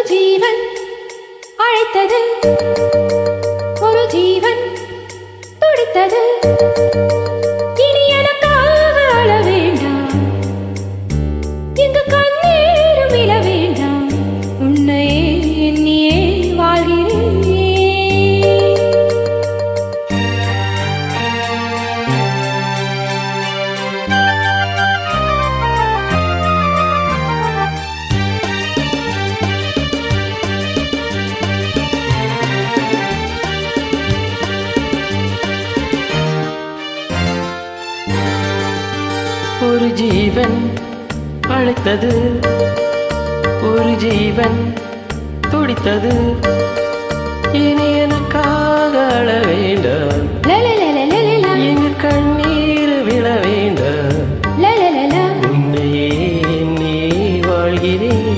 ஒரு ஜீவன் அழைத்தது. ஒரு ஜீவன் துடித்தது. ஒரு ஜீவன் அழைத்தது. ஒரு ஜீவன் துடித்தது. இனி எனக்காக அழ வேண்டாம். எங்கு கண்ணீர் விழ வேண்டாம். உன்னையே எண்ணி வாழ்கிறேன்.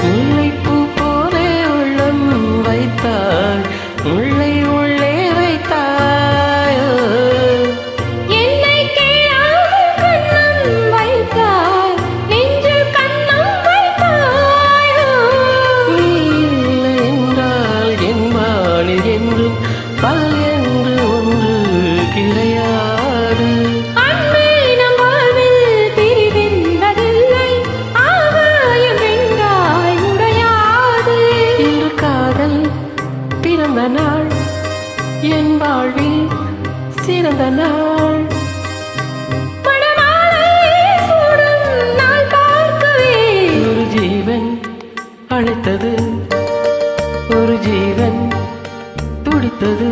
Kulai நாள். என் வாழ்வில் சிறந்த நாள். ஒரு ஜீவன் அழைத்தது. ஒரு ஜீவன் துடித்தது.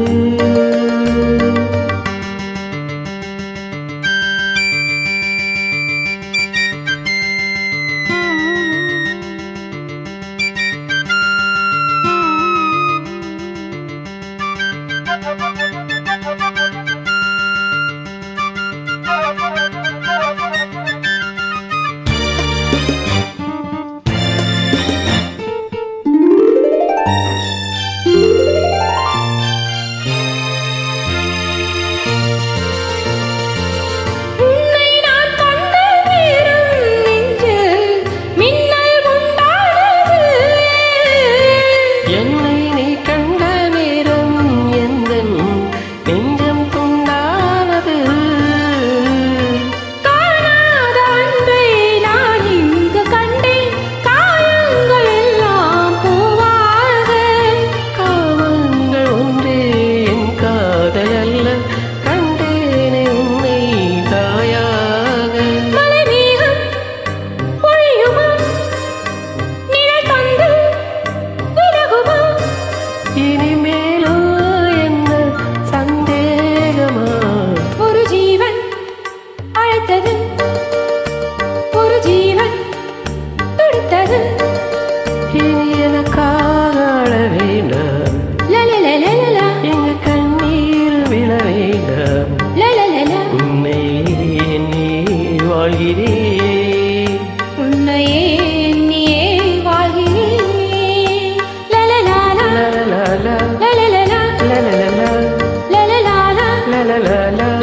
la la la la.